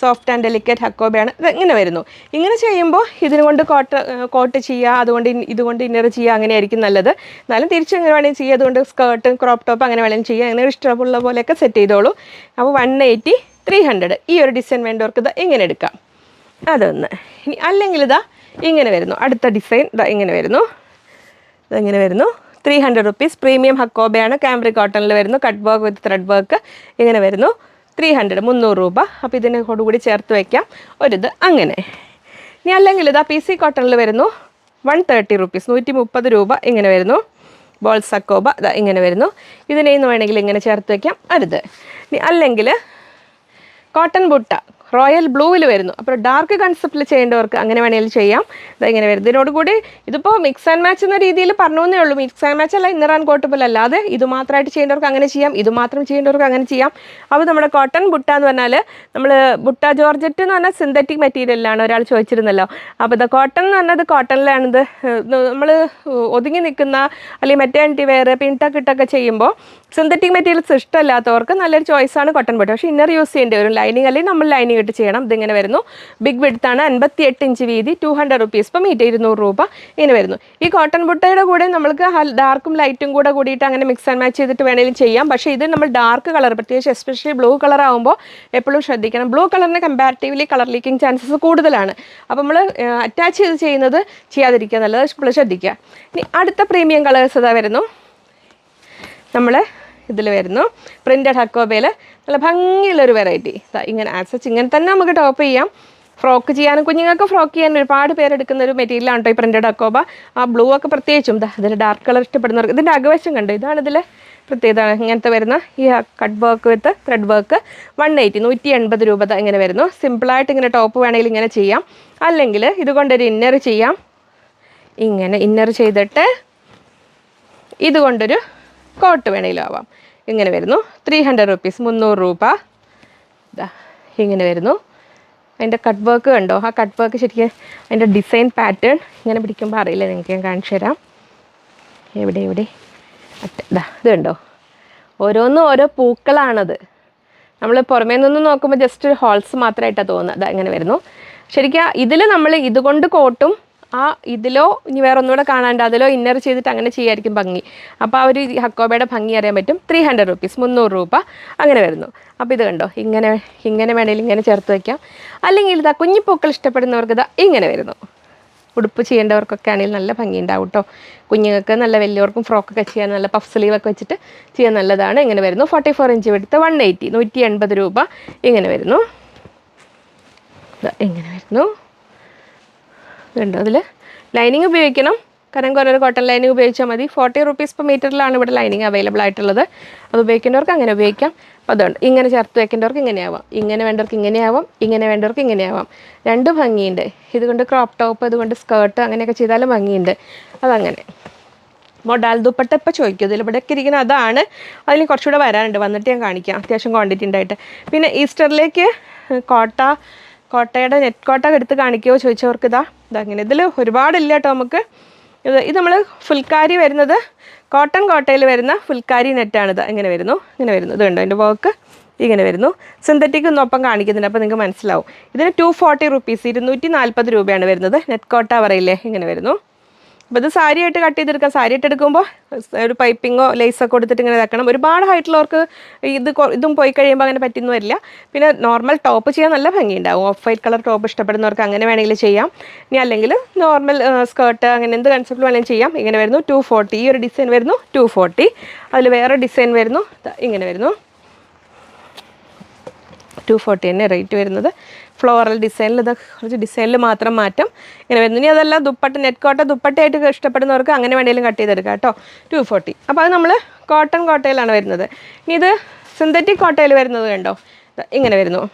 സോഫ്റ്റ് ആൻഡ് ഡെലിക്കേറ്റ് ഹക്കോബയാണ് ഇത് ഇങ്ങനെ വരുന്നു. ഇങ്ങനെ ചെയ്യുമ്പോൾ ഇതിന് കൊണ്ട് കോട്ട് കോട്ട് ചെയ്യുക അതുകൊണ്ട് ഇതുകൊണ്ട് ഇന്നർ ചെയ്യുക അങ്ങനെയായിരിക്കും നല്ലത്. എന്നാലും തിരിച്ച് എങ്ങനെ വേണമെങ്കിൽ ചെയ്യുക അതുകൊണ്ട് സ്കേർട്ട് ക്രോപ്പ് ടോപ്പ് അങ്ങനെ വേണമെങ്കിൽ ചെയ്യുക അങ്ങനെ ഇഷ്ടമുള്ള പോലെയൊക്കെ സെറ്റ് ചെയ്തോളൂ. അപ്പോൾ വൺ എയ്റ്റി ത്രീ ഹൺഡ്രഡ് ഈ ഒരു ഡിസൈൻ വേണ്ടവർക്ക് ഇത് എങ്ങനെ എടുക്കാം. അതൊന്ന്. ഇനി അല്ലെങ്കിൽ ഇതാ ഇങ്ങനെ വരുന്നു. അടുത്ത ഡിസൈൻ ഇതാ ഇങ്ങനെ വരുന്നു. ഇതെങ്ങനെ വരുന്നു. ത്രീ ഹൺഡ്രഡ് റുപ്പീസ് പ്രീമിയം ഹക്കോബയാണ് ക്യാമ്പ്രി കോട്ടണിൽ വരുന്നു. Cut work with thread work ഇങ്ങനെ വരുന്നു. ത്രീ ഹൺഡ്രഡ് മുന്നൂറ് രൂപ. അപ്പോൾ ഇതിനെ കൂടി ചേർത്ത് വയ്ക്കാം ഒരിത് അങ്ങനെ. ഇനി അല്ലെങ്കിൽ ഇതാ പി സി കോട്ടണിൽ വരുന്നു. വൺ തേർട്ടി റുപ്പീസ് നൂറ്റി മുപ്പത് രൂപ ഇങ്ങനെ വരുന്നു. ബോൾസ് സക്കോബ ഇതാ ഇങ്ങനെ വരുന്നു. ഇതിനെന്ന് വേണമെങ്കിൽ ഇങ്ങനെ ചേർത്ത് വയ്ക്കാം അരുത് അല്ലെങ്കിൽ കോട്ടൺ ബുട്ട റോയൽ ബ്ലൂവിൽ വരുന്നു. അപ്പോൾ ഡാർക്ക് കൺസെപ്റ്റിൽ ചെയ്യേണ്ടവർക്ക് അങ്ങനെ വേണമെങ്കിൽ ചെയ്യാം. ഇങ്ങനെ വരും ഇതിനോടുകൂടി ഇതിപ്പോൾ മിക്സ് ആൻഡ് മാച്ച് എന്ന രീതിയിൽ പറഞ്ഞു ഉള്ളൂ. മിക്സ് ആൻഡ് മാച്ച് അല്ല ഇന്നർ ആൻഡ് കോട്ട് പോലെ അല്ലാതെ ഇത് മാത്രമായിട്ട് ചെയ്യേണ്ടവർക്ക് അങ്ങനെ ചെയ്യാം. ഇത് മാത്രം ചെയ്യേണ്ടവർക്ക് അങ്ങനെ ചെയ്യാം. അപ്പോൾ നമ്മുടെ കോട്ടൺ ബുട്ട എന്ന് പറഞ്ഞാൽ നമ്മൾ ബുട്ട ജോർജറ്റ് എന്ന് പറഞ്ഞാൽ സിന്തറ്റിക് മെറ്റീരിയലാണ് ഒരാൾ ചോദിച്ചിരുന്നല്ലോ. അപ്പോൾ ഇത് കോട്ടൺ എന്ന് പറഞ്ഞത് കോട്ടണിലാണിത് നമ്മൾ ഒതുങ്ങി നിൽക്കുന്ന അല്ലെങ്കിൽ മെറ്റേണിറ്റി വെയർ പിൻടക്കിട്ടൊക്കെ ചെയ്യുമ്പോൾ സിന്തറ്റിക് മെറ്റീരിയൽസ് ഇഷ്ടമല്ലാത്തവർക്ക് നല്ലൊരു ചോയ്സാണ് കോട്ടൺ ബട്ട് പക്ഷേ ഇന്നർ യൂസ് ചെയ്യേണ്ടി വരും ലൈനിങ് അല്ലെങ്കിൽ നമ്മൾ ലൈനിങ് ഇട്ട് ചെയ്യണം. ഇതിങ്ങനെ വരുന്നു. ബിഗ് വിടുത്താണ് അൻപത്തി എട്ട് ഇഞ്ച് വീതി ടു ഹൺഡ്രഡ് റുപ്പീസ് ഇപ്പം മീറ്റർ ഇരുന്നൂറ് രൂപ ഇങ്ങനെ വരുന്നു. ഈ കോട്ടൺ ബുട്ടയുടെ കൂടെ നമുക്ക് ഡാർക്കും ലൈറ്റും കൂടെ കൂടിയിട്ട് അങ്ങനെ മിക്സ് ആൻഡ് മാച്ച് ചെയ്തിട്ട് വേണമെങ്കിലും ചെയ്യാം. പക്ഷേ ഇത് നമ്മൾ ഡാർക്ക് കളർ പ്രത്യേകിച്ച് എസ്പെഷ്യലി ബ്ലൂ കളർ ആകുമ്പോൾ എപ്പോഴും ശ്രദ്ധിക്കണം. ബ്ലൂ കളറിന് കമ്പാരിറ്റീവ്ലി കളർ ലീക്കിംഗ് ചാൻസസ് കൂടുതലാണ്. അപ്പോൾ നമ്മൾ അറ്റാച്ച് ചെയ്ത് ചെയ്യുന്നത് ചെയ്യാതിരിക്കുക. നല്ലത് ശ്രദ്ധിക്കുക. ഇനി അടുത്ത പ്രീമിയം കളേഴ്സ് ഇതാ വരുന്നു. നമ്മൾ ഇതിൽ വരുന്നു. പ്രിന്റഡ് ഹക്കോബയിൽ നല്ല ഭംഗിയുള്ളൊരു വെറൈറ്റി ഇങ്ങനെ ആസച്ച് ഇങ്ങനെ തന്നെ നമുക്ക് ടോപ്പ് ചെയ്യാം. ഫ്രോക്ക് ചെയ്യാനും കുഞ്ഞുങ്ങൾക്ക് ഫ്രോക്ക് ചെയ്യാൻ ഒരുപാട് പേരെടുക്കുന്ന ഒരു മെറ്റീരിയലാണ് കേട്ടോ ഈ പ്രിന്റഡ് അക്കോബ ആ ബ്ലൂ ഒക്കെ പ്രത്യേകിച്ചും ദാ ഇതിൽ ഡാർക്ക് കളർ ഇഷ്ടപ്പെടുന്നവർക്ക് ഇതിന്റെ അകവശം കണ്ടു? ഇതാണ് ഇതിൽ പ്രത്യേകത. ഇങ്ങനത്തെ വരുന്ന ഈ cut work with thread work one eighty നൂറ്റി എൺപത് രൂപ ഇങ്ങനെ വരുന്നു. സിമ്പിളായിട്ട് ഇങ്ങനെ ടോപ്പ് വേണമെങ്കിൽ ഇങ്ങനെ ചെയ്യാം. അല്ലെങ്കിൽ ഇതുകൊണ്ടൊരു ഇന്നർ ചെയ്യാം. ഇങ്ങനെ ഇന്നർ ചെയ്തിട്ട് ഇതുകൊണ്ടൊരു കോട്ട് വേണേലും ആവാം ഇങ്ങനെ വരുന്നു. ത്രീ ഹൺഡ്രഡ് റുപ്പീസ് മുന്നൂറ് രൂപ. ഇതാ ഇങ്ങനെ വരുന്നു. അതിന്റെ കട്ട് വർക്ക് കണ്ടോ? ആ കട്ട് വർക്ക് ശരിക്കും അതിന്റെ ഡിസൈൻ പാറ്റേൺ ഇങ്ങനെ പിടിക്കുമ്പോൾ അറിയില്ല. നിങ്ങൾക്ക് ഞാൻ കാണിച്ചു തരാം. എവിടെ എവിടെ? അറ്റ ഇതാ ഇത് കണ്ടോ? ഓരോന്നും ഓരോ പൂക്കളാണത്. നമ്മൾ പുറമേ നിന്ന് നോക്കുമ്പോൾ ജസ്റ്റ് ഹോൾസ് മാത്രമായിട്ടാണ് തോന്നുന്നത്. ഇങ്ങനെ വരുന്നു. ശരിക്കും ഇതിൽ നമ്മൾ ഇതുകൊണ്ട് കോട്ടും ആ ഇതിലോ ഇനി വേറെ ഒന്നുകൂടെ കാണാണ്ട് അതിലോ ഇന്നർ ചെയ്തിട്ട് അങ്ങനെ ചെയ്യായിരിക്കും ഭംഗി. അപ്പോൾ ആ ഒരു ഹക്കോബയുടെ ഭംഗി അറിയാൻ പറ്റും. ത്രീ ഹൺഡ്രഡ് റുപ്പീസ് മുന്നൂറ് രൂപ അങ്ങനെ വരുന്നു. അപ്പോൾ ഇത് കണ്ടോ? ഇങ്ങനെ ഇങ്ങനെ വേണമെങ്കിൽ ഇങ്ങനെ ചേർത്ത് വയ്ക്കാം അല്ലെങ്കിൽ ഇതാ കുഞ്ഞിപ്പൂക്കൾ ഇഷ്ടപ്പെടുന്നവർക്ക് ഇതാ ഇങ്ങനെ വരുന്നു. ഉടുപ്പ് ചെയ്യേണ്ടവർക്കൊക്കെ ആണെങ്കിൽ നല്ല ഭംഗി ഉണ്ടാവും കേട്ടോ കുഞ്ഞുങ്ങൾക്ക് നല്ല വലിയവർക്കും ഫ്രോക്കൊക്കെ ചെയ്യാൻ നല്ല പഫ് സ്ലീവൊക്കെ വെച്ചിട്ട് ചെയ്യാൻ നല്ലതാണ്. ഇങ്ങനെ വരുന്നു. ഫോർട്ടി ഫോർ ഇഞ്ച് എടുത്ത് വൺ എയ്റ്റി നൂറ്റി എൺപത് രൂപ ഇങ്ങനെ വരുന്നു. ഇങ്ങനെ വരുന്നു. ഇതുണ്ട്. അതിൽ ലൈനിങ് ഉപയോഗിക്കണം. കാരണം കുറേ കോട്ടൺ ലൈനിങ് ഉപയോഗിച്ചാൽ മതി. ഫോർട്ടി റുപ്പീസ് പെർ മീറ്ററിലാണ് ഇവിടെ ലൈനിങ് അവൈലബിൾ ആയിട്ടുള്ളത്. അത് ഉപയോഗിക്കേണ്ടവർക്ക് അങ്ങനെ ഉപയോഗിക്കാം. അപ്പോൾ അതുകൊണ്ട് ഇങ്ങനെ ചേർത്ത് വെക്കേണ്ടവർക്ക് ഇങ്ങനെയാവാം. ഇങ്ങനെ വേണ്ടവർക്ക് ഇങ്ങനെയാവാം. ഇങ്ങനെ വേണ്ടവർക്ക് ഇങ്ങനെയാവാം. രണ്ട് ഭംഗിയുണ്ട്. ഇതുകൊണ്ട് ക്രോപ്പ് ടോപ്പ് ഇതുകൊണ്ട് സ്കേർട്ട് അങ്ങനെയൊക്കെ ചെയ്താലും ഭംഗിയുണ്ട്. അതങ്ങനെ. മൊഡാൽ ദുപ്പട്ട ഇപ്പോൾ ചോദിക്കും. ഇതിൽ ഇവിടെയൊക്കെ ഇരിക്കുന്ന അതാണ്. അതിൽ കുറച്ചുകൂടെ വരാനുണ്ട്. വന്നിട്ട് ഞാൻ കാണിക്കാം. അത്യാവശ്യം ക്വാണ്ടിറ്റി ഉണ്ടായിട്ട്. പിന്നെ ഈസ്റ്ററിലേക്ക് കോട്ട കോട്ടയുടെ നെറ്റ് കോട്ട എടുത്ത് കാണിക്കുമോ ചോദിച്ചവർക്ക് ഇതാ. ഇതങ്ങനെ. ഇതിൽ ഒരുപാടില്ല കേട്ടോ നമുക്ക്. ഇത് ഇത് നമ്മൾ ഫുൽക്കാരി വരുന്നത് കോട്ടൺ കോട്ടയിൽ വരുന്ന ഫുൽക്കാരി നെറ്റാണിത് ഇങ്ങനെ വരുന്നു ഇങ്ങനെ വരുന്നു. ഇതുണ്ടോ അതിന്റെ വർക്ക്? ഇങ്ങനെ വരുന്നു. സിന്തറ്റിക് ഒന്നും ഒപ്പം കാണിക്കുന്നുണ്ട് അപ്പോൾ നിങ്ങൾക്ക് മനസ്സിലാവും. ഇതിന് ടു ഫോർട്ടി റുപ്പീസ് ഇരുന്നൂറ്റി നാൽപ്പത് രൂപയാണ് വരുന്നത്. നെറ്റ് കോട്ട പറയില്ലേ? ഇങ്ങനെ വരുന്നു. അപ്പോൾ ഇത് സാരി ആയിട്ട് കട്ട് ചെയ്തെടുക്കാം. സാരി ആയിട്ട് എടുക്കുമ്പോൾ ഒരു പൈപ്പിങ്ങോ ലേസൊക്കെ കൊടുത്തിട്ട് ഇങ്ങനെ ഇതാക്കണം. ഒരുപാട് ഹൈറ്റുള്ളവർക്ക് ഇത് ഇതും പോയി കഴിയുമ്പോൾ അങ്ങനെ പറ്റുന്നു വരില്ല. പിന്നെ നോർമൽ ടോപ്പ് ചെയ്യാൻ നല്ല ഭംഗിയുണ്ടാവും. ഓഫ് വൈറ്റ് കളർ ടോപ്പ് ഇഷ്ടപ്പെടുന്നവർക്ക് അങ്ങനെ വേണമെങ്കിൽ ചെയ്യാം. ഇനി അല്ലെങ്കിൽ നോർമൽ സ്കേർട്ട് അങ്ങനെ എന്ത് കൺസെപ്റ്റ് വേണമെങ്കിലും ചെയ്യാം. ഇങ്ങനെ വരുന്നു ടു ഫോർട്ടി ഈ ഒരു ഡിസൈൻ വരുന്നു ടു ഫോർട്ടി അതിൽ വേറെ ഡിസൈൻ വരുന്നു ഇങ്ങനെ വരുന്നു. ടു ഫോർട്ടി തന്നെ റേറ്റ് വരുന്നത്. ഫ്ലോറൽ ഡിസൈനിൽ ഇത് കുറച്ച് ഡിസൈനിൽ മാത്രം മാറ്റം. ഇങ്ങനെ വരുന്നു. ഇനി അതെല്ലാം ദുപ്പട്ട നെറ്റ് കോട്ട ദുപ്പട്ടയായിട്ട് ഇഷ്ടപ്പെടുന്നവർക്ക് അങ്ങനെ വേണമെങ്കിലും കട്ട് ചെയ്തെടുക്കാം കേട്ടോ. ടു ഫോർട്ടി അപ്പോൾ അത് നമ്മൾ കോട്ടൺ കോട്ടയിലാണ് വരുന്നത്. ഇനി ഇത് സിന്തറ്റിക് കോട്ടയിൽ വരുന്നത് കണ്ടോ? ഇങ്ങനെ വരുന്നു.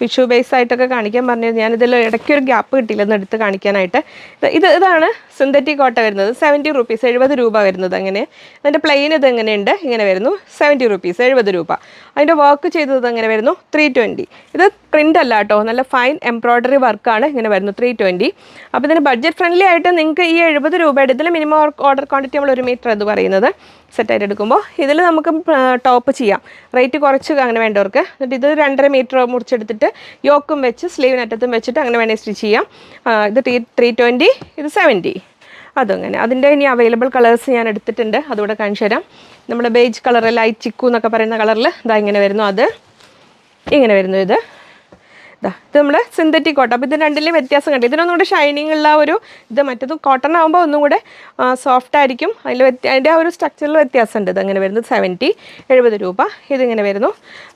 വിഷു ബേസ് ആയിട്ടൊക്കെ കാണിക്കാൻ പറഞ്ഞത് ഞാനിതിൽ ഇടയ്ക്ക് ഒരു ഗ്യാപ്പ് കിട്ടിയില്ല എന്ന് എടുത്ത് കാണിക്കാനായിട്ട്. ഇത് ഇതാണ് സിന്തറ്റിക് കോട്ട വരുന്നത്. സെവന്റി റുപ്പീസ് എഴുപത് രൂപ വരുന്നത് അങ്ങനെ. അതിന്റെ പ്ലെയിൻ ഇത് എങ്ങനെയുണ്ട്? ഇങ്ങനെ വരുന്നു. സെവന്റി റുപ്പീസ് എഴുപത് രൂപ. അതിന്റെ വർക്ക് ചെയ്തത് എങ്ങനെ വരുന്നു? ത്രീ ട്വന്റി ഇത് പ്രിന്റ് അല്ല കേട്ടോ. നല്ല ഫൈൻ എംബ്രോയ്ഡറി വർക്കാണ് ഇങ്ങനെ വരുന്നത്. ത്രീ ട്വന്റി അപ്പോൾ ഇതിന് ബഡ്ജറ്റ് ഫ്രണ്ട്ലി ആയിട്ട് നിങ്ങൾക്ക് ഈ എഴുപത് രൂപയുടെ ഇതിൽ മിനിമം ഓർഡർ ക്വാണ്ടിറ്റി നമ്മൾ ഒരു മീറ്റർ അത് പറയുന്നത്. സെറ്റായിട്ട് എടുക്കുമ്പോൾ ഇതിൽ നമുക്ക് ടോപ്പ് ചെയ്യാം. റേറ്റ് കുറച്ച് അങ്ങനെ വേണ്ടവർക്ക്. എന്നിട്ട് ഇത് രണ്ടര മീറ്റർ മുറിച്ചെടുത്തിട്ട് യോക്കും വെച്ച് സ്ലീവിനറ്റത്തും വെച്ചിട്ട് അങ്ങനെ വേണേൽ സ്റ്റിച്ച് ചെയ്യാം. ഇത് ത്രീ ത്രീ ട്വന്റി ഇത് സെവന്റി അതങ്ങനെ അതിന്റെ ഇനി അവൈലബിൾ കളേഴ്സ് ഞാൻ എടുത്തിട്ടുണ്ട്. അതുകൂടെ കാണിച്ചു തരാം. നമ്മുടെ ബേജ് കളർ ലൈറ്റ് ചിക്കു എന്നൊക്കെ പറയുന്ന കളറിൽ ഇതാ ഇങ്ങനെ വരുന്നു. അത് ഇങ്ങനെ വരുന്നു ഇത്. ഇതാ നമ്മുടെ സിന്തറ്റിക് കോട്ടൺ അപ്പോൾ ഇത് രണ്ടിലും വ്യത്യാസം കണ്ടു. ഇതിനൊന്നും കൂടെ ഷൈനിങ് ഉള്ള ഒരു ഇത് മറ്റത് കോട്ടൺ ആകുമ്പോൾ ഒന്നും കൂടെ സോഫ്റ്റ് ആയിരിക്കും. അതിൽ അതിന്റെ ആ ഒരു സ്ട്രക്ചറിൽ വ്യത്യാസമുണ്ട് അങ്ങനെ വരുന്നത് സെവന്റി എഴുപത് രൂപ. ഇതിങ്ങനെ വരുന്നു.